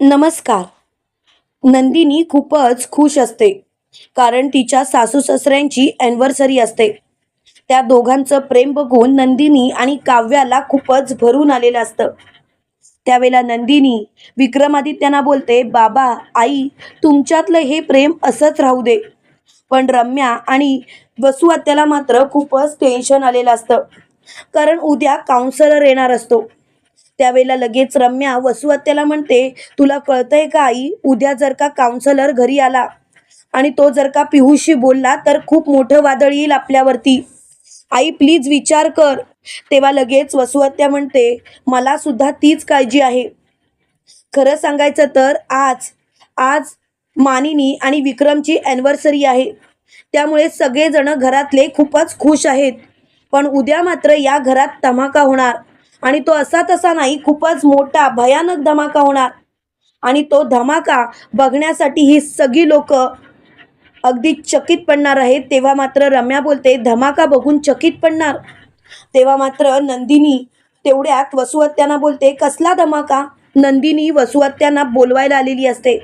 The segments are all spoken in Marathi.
नमस्कार. नंदिनी खूपच खुश असते. कारण तिच्या सासू सासऱ्यांची अॅनिव्हर्सरी असते. त्या दोघांचं प्रेम बघून नंदिनी आणि काव्याला खूपच भरून आलेलं असतं. त्यावेळेला नंदिनी विक्रमादित्यांना बोलते बाबा आई तुमच्यातलं हे प्रेम असंच राहू दे. पण रम्या आणि वसुआत्याला मात्र खूपच टेन्शन आलेलं असतं. कारण उद्या काउन्सलर येणार असतो. त्यावेळेला लगेच रम्या वसुहत्याला म्हणते तुला कळतंय का आई उद्या जर का काउन्सलर घरी आला आणि तो जर का पिहूशी बोलला तर खूप मोठं वादळ येईल आपल्यावरती. आई प्लीज विचार कर. तेव्हा लगेच वसुहत्या म्हणते मला सुद्धा तीच काळजी आहे. खरं सांगायचं तर आज आज मानिनी आणि विक्रमची अॅनिव्हर्सरी आहे. त्यामुळे सगळेजण घरातले खूपच खुश आहेत. पण उद्या मात्र या घरात धमाका होणार. आणि तो असा तसा नाही खूपच मोठा भयानक धमाका होणार. आणि तो धमाका बघण्यासाठी ही सगळी लोक अगदी चकित पडणार आहेत. तेव्हा मात्र रम्या बोलते धमाका बघून चकित पडणार. तेव्हा मात्र नंदिनी तेवढ्यात वसुहत्यांना बोलते कसला धमाका? नंदिनी वसुहत्यांना बोलवायला आलेली असते.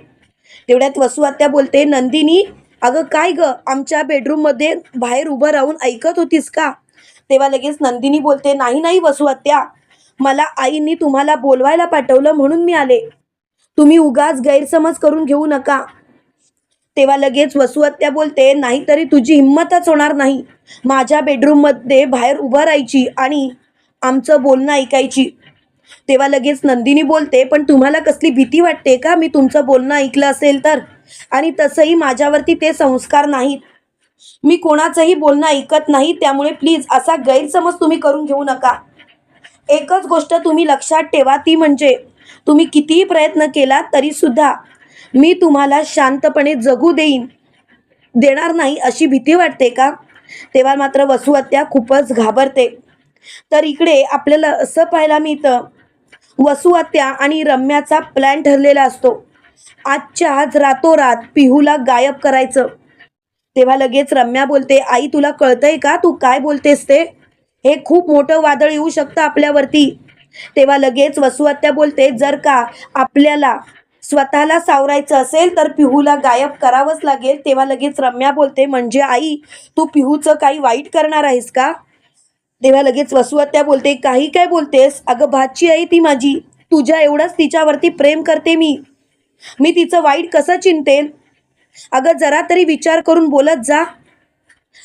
तेवढ्यात वसुहत्या बोलते नंदिनी अगं काय ग? आमच्या बेडरूममध्ये बाहेर उभं राहून ऐकत होतीस का? तेव्हा लगेच नंदिनी बोलते नाही नाही वसुहत्या. मला आईनी तुम्हाला बोलवायला पाठवलं म्हणून मी आले. तुम्ही उगाच गैरसमज करून घेऊ नका. तेव्हा लगेच वसुहत्या बोलते नाहीतरी तुझी हिंमतच होणार नाही. माझ्या बेडरूममध्ये बाहेर उभं राहायची आणि आमचं बोलणं ऐकायची. तेव्हा लगेच नंदिनी बोलते पण तुम्हाला कसली भीती वाटते का? मी तुमचं बोलणं ऐकलं असेल तर. आणि तसंही माझ्यावरती ते संस्कार नाहीत. मी कोणाचंही बोलणं ऐकत नाही त्यामुळे प्लीज असा गैरसमज तुम्ही करून घेऊ नका. एकच गोष्ट तुम्ही लक्षात ठेवा ती म्हणजे तुम्ही कितीही प्रयत्न केला तरीसुद्धा मी तुम्हाला शांतपणे जगू देईन. देणार नाही अशी भीती वाटते का? तेव्हा मात्र वसुहत्या खूपच घाबरते. तर इकडे आपल्याला असं पाहायला मिळतं वसुहत्या आणि रम्याचा प्लॅन ठरलेला असतो. आजच्या आज रातोरात पिहूला गायब करायचं. तेव्हा लगेच रम्या बोलते आई तुला कळतंय का? तू काय बोलतेस ते? हे खूप मोठं वादळ येऊ शकतं आपल्यावरती. तेव्हा लगेच वसुहत्या बोलते जर का आपल्याला स्वतःला सावरायचं असेल तर पिहूला गायब करावंच लागेल. तेव्हा लगेच रम्या बोलते म्हणजे आई तू पिहूचं काही वाईट करणार आहेस का? तेव्हा लगेच वसुहत्या बोलते काही काय बोलतेस? अगं भाची आई ती माझी. तुझ्या एवढंच तिच्यावरती प्रेम करते मी. मी तिचं वाईट कसं चिंतेन अगं जरा तरी विचार करून बोलत जा.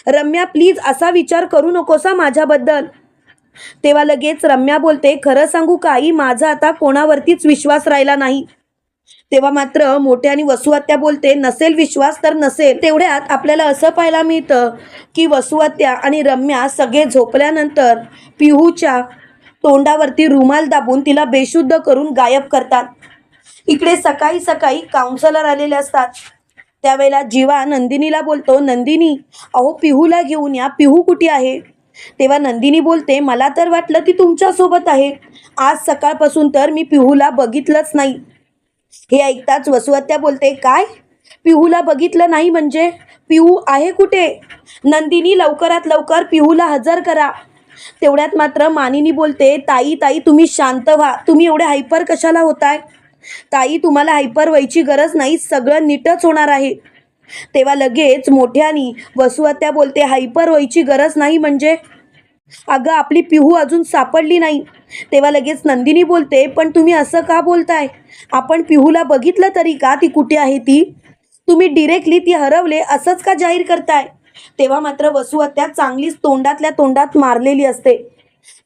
रम्या प्लीज असा विचार करू नकोसा माझ्याबद्दल. तेव्हा लगेच रम्या बोलते खरं सांगू काही माझा आता कोणावरतीच विश्वास राहिला नाही. तेव्हा मात्र मोठ्या आणि वसुहत्या बोलते नसेल विश्वास तर नसेल. तेवढ्यात आपल्याला असं पाहायला मिळतं की वसुहत्या आणि रम्या सगळे झोपल्यानंतर पिहूच्या तोंडावरती रुमाल दाबून तिला बेशुद्ध करून गायब करतात. इकडे सकाळी सकाळी काउन्सलर आलेले असतात. त्यावेळेला जीवा नंदिनीला बोलतो नंदिनी अहो पिहूला घेऊन या. पिहू कुठे आहे? तेव्हा नंदिनी बोलते मला तर वाटलं ती तुमच्यासोबत आहे. आज सकाळपासून तर मी पिहूला बघितलंच नाही. हे ऐकताच वसुहत्या बोलते काय? पिहूला बघितलं नाही म्हणजे? पिहू आहे कुठे? नंदिनी लवकरात लवकर पिहूला हजर करा. तेवढ्यात मात्र मानिनी बोलते ताई ताई तुम्ही शांत व्हा. तुम्ही एवढे हायपर कशाला होताय? ताई तुम्हाला हायपर व्हायची गरज नाही सगळं नीटच होणार आहे. तेव्हा लगेच मोठ्यानी वसुहत्या बोलते हायपर व्हायची गरज नाही म्हणजे? अगं आपली पिहू अजून सापडली नाही. तेव्हा लगेच नंदिनी बोलते पण तुम्ही असं का बोलताय? आपण पिहूला बघितलं तरी का ती कुठे आहे ती? तुम्ही डिरेक्टली ती हरवले असंच का जाहीर करताय? तेव्हा मात्र वसुहत्या चांगलीच तोंडातल्या तोंडात मारलेली असते.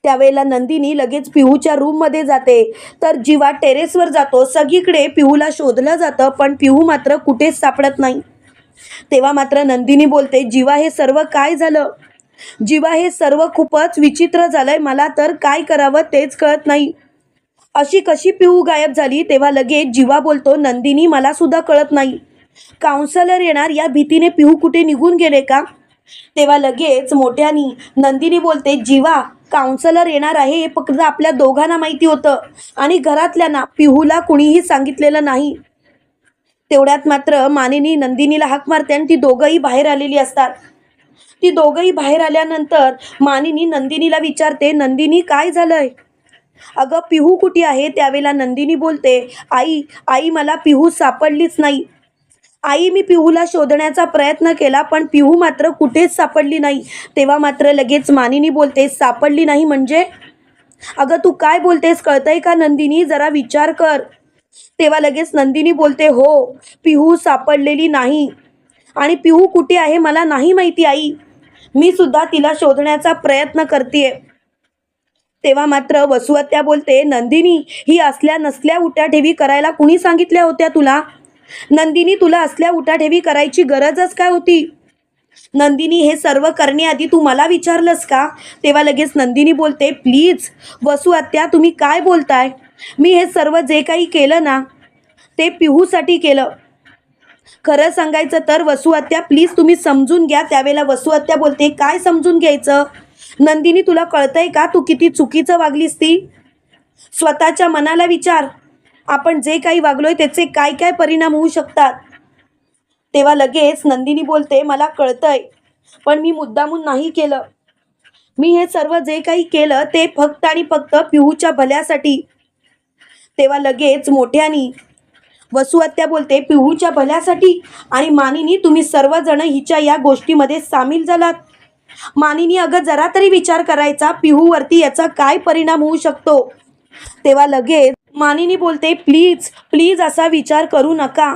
त्यावेळेला नंदिनी लगेच पिहूच्या रूममध्ये जाते. तर जीवा टेरेसवर जातो. सगळीकडे पिहूला शोधलं जातं पण पिहू मात्र कुठेच सापडत नाही. तेव्हा मात्र नंदिनी बोलते जीवा हे सर्व काय झालं? जीवा हे सर्व खूपच विचित्र झालंय. मला तर काय करावं तेच कळत नाही. अशी कशी पिहू गायब झाली? तेव्हा लगेच जीवा बोलतो नंदिनी मला सुद्धा कळत नाही. काउन्सलर येणार या भीतीने पिहू कुठे निघून गेले का? तेव्हा लगेच मोठ्यानी नंदिनी बोलते जीवा काउन्सलर येणार आहे हे फक्त आपल्या दोघांना माहिती होतं. आणि घरातल्यांना पिहूला कुणीही सांगितलेलं नाही. तेवढ्यात मात्र मानिनी नंदिनीला हाक मारते आणि ती दोघंही बाहेर आलेली असतात. ती दोघंही बाहेर आल्यानंतर मानिनी नंदिनीला विचारते नंदिनी काय झालंय? अगं पिहू कुठे आहे? त्यावेळेला नंदिनी बोलते आई आई मला पिहू सापडलीच नाही. आई मी पिहूला शोधण्याचा प्रयत्न केला पण पिहू मात्र कुठेच सापडली नाही. तेव्हा मात्र लगेच मानिनी बोलते सापडली नाही म्हणजे? अगं तू काय बोलतेस कळतंय का नंदिनी? जरा विचार कर. तेव्हा लगेच नंदिनी बोलते हो पिहू सापडलेली नाही. आणि पिहू कुठे आहे मला नाही माहिती आई. मी सुद्धा तिला शोधण्याचा प्रयत्न करते तेव्हा मात्र वसुहत्या बोलते नंदिनी ही असल्या नसल्या उट्याठेवी करायला कुणी सांगितल्या होत्या तुला? नंदिनी तुला असल्या उठाठेवी करायची गरजच काय होती? नंदिनी हे सर्व करण्याआधी तू मला विचारलंस का? तेव्हा लगेच नंदिनी बोलते प्लीज वसू आत्या तुम्ही काय बोलताय? मी हे सर्व जे काही केलं ना ते पिहूसाठी केलं. खरं सांगायचं तर वसू आत्या प्लीज तुम्ही समजून घ्या त्यावेळेला वसू आत्या बोलते काय समजून घ्यायचं? नंदिनी तुला कळतंय का तू किती चुकीचं वागलीस ती? स्वतःच्या मनाला विचार. आपण जे काही वागलोय त्याचे काय काय परिणाम होऊ शकतात? तेव्हा लगेच नंदिनी बोलते मला कळतंय पण मी मुद्दामून नाही केलं. मी हे सर्व जे काही केलं ते फक्त आणि फक्त पिहूच्या भल्यासाठी. तेव्हा लगेच मोठ्यानी वसुआत्या बोलते पिहूच्या भल्यासाठी? आणि मानिनी तुम्ही सर्वजण हिच्या या गोष्टीमध्ये सामील झालात. मानिनी अगं जरा तरी विचार करायचा पिहूवरती याचा काय परिणाम होऊ शकतो? तेव्हा लगेच मानिनी बोलते प्लीज प्लीज असा विचार करू नका.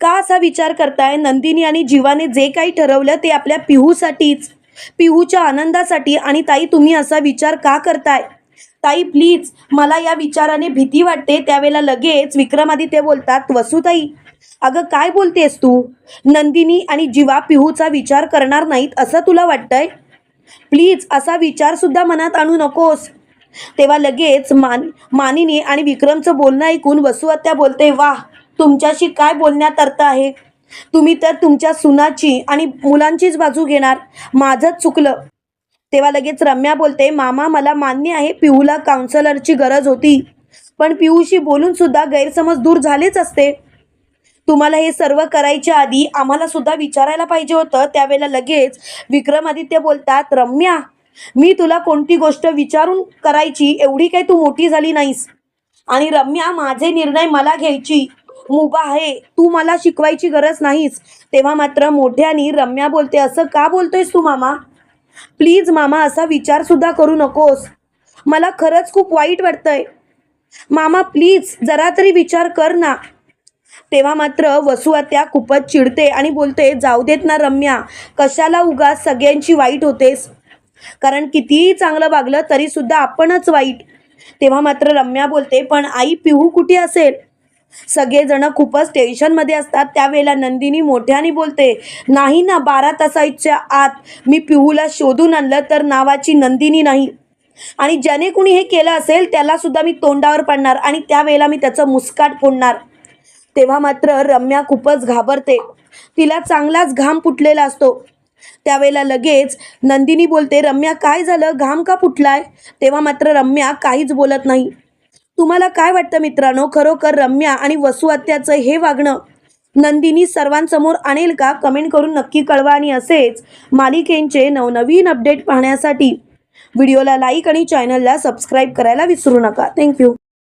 का असा विचार करताय? नंदिनी आणि जीवाने जे काही ठरवलं ते आपल्या पिहूसाठीच पिहूच्या आनंदासाठी. आणि ताई तुम्ही असा विचार का करताय? ताई प्लीज मला या विचाराने भीती वाटते. त्यावेळेला लगेच विक्रमादित्य बोलतात वसुताई अगं काय बोलतेस तू? नंदिनी आणि जीवा पिहूचा विचार करणार नाहीत असं तुला वाटतंय? प्लीज असा विचारसुद्धा मनात आणू नकोस. तेव्हा लगेच मान मानिनी आणि विक्रमचं बोलणं ऐकून वसुहत्या बोलते वाह तुमच्याशी काय बोलण्यात अर्थ आहे? तुम्ही तर तुमच्या सुनाची आणि मुलांचीच बाजू घेणार. माझंच चुकलं. तेव्हा लगेच रम्या बोलते मामा मला मान्य आहे पिहूला काउन्सलरची गरज होती. पण पिहूशी बोलून सुद्धा गैरसमज दूर झालेच असते. तुम्हाला हे सर्व करायच्या आधी आम्हाला सुद्धा विचारायला पाहिजे होतं. त्यावेळेला लगेच विक्रमादित्य बोलतात रम्या मी तुला कोणती गोष्ट विचारून करायची एवढी काही तू मोठी झाली नाहीस. आणि रम्या माझे निर्णय मला घ्यायची. मुभा आहे. तू मला शिकवायची गरज नाहीस. तेव्हा मात्र मोठ्यानी रम्या बोलते असं का बोलतोयस तू मामा? प्लीज मामा असा विचार सुद्धा करू नकोस. मला खरंच खूप वाईट वाटतंय. मामा प्लीज जरा तरी विचार कर ना. तेव्हा मात्र वसुआत्या खूपच चिडते आणि बोलते जाऊ देत ना रम्या. कशाला उगा सगळ्यांची वाईट होतेस? कारण कितीही चांगलं वागलं तरी सुद्धा आपणच वाईट. तेव्हा मात्र रम्या बोलते पण आई पिहू कुठे असेल? सगळेजण खूपच टेन्शनमध्ये असतात. त्यावेळेला नंदिनी मोठ्याने बोलते नाही ना बारा तासाच्या आत मी पिहूला शोधून आणलं तर नावाची नंदिनी नाही. आणि ज्याने कुणी हे केलं असेल त्याला सुद्धा मी तोंडावर पाडणार आणि त्यावेळेला मी त्याचं मुस्काट फोडणार. तेव्हा मात्र रम्या खूपच घाबरते. तिला चांगलाच घाम फुटलेला असतो. त्यावेळेला लगेच नंदिनी बोलते रम्या काय झालं? घाम का फुटलाय? तेव्हा मात्र रम्या काहीच बोलत नाही. तुम्हाला काय वाटतं मित्रांनो? खरोखर रम्या आणि वसुहत्याचं हे वागणं नंदिनी सर्वांसमोर आणेल का? कमेंट करून नक्की कळवा आणि असेच मालिकेंचे नवनवीन अपडेट पाहण्यासाठी व्हिडिओला लाईक आणि चॅनलला सबस्क्राईब करायला विसरू नका. थँक्यू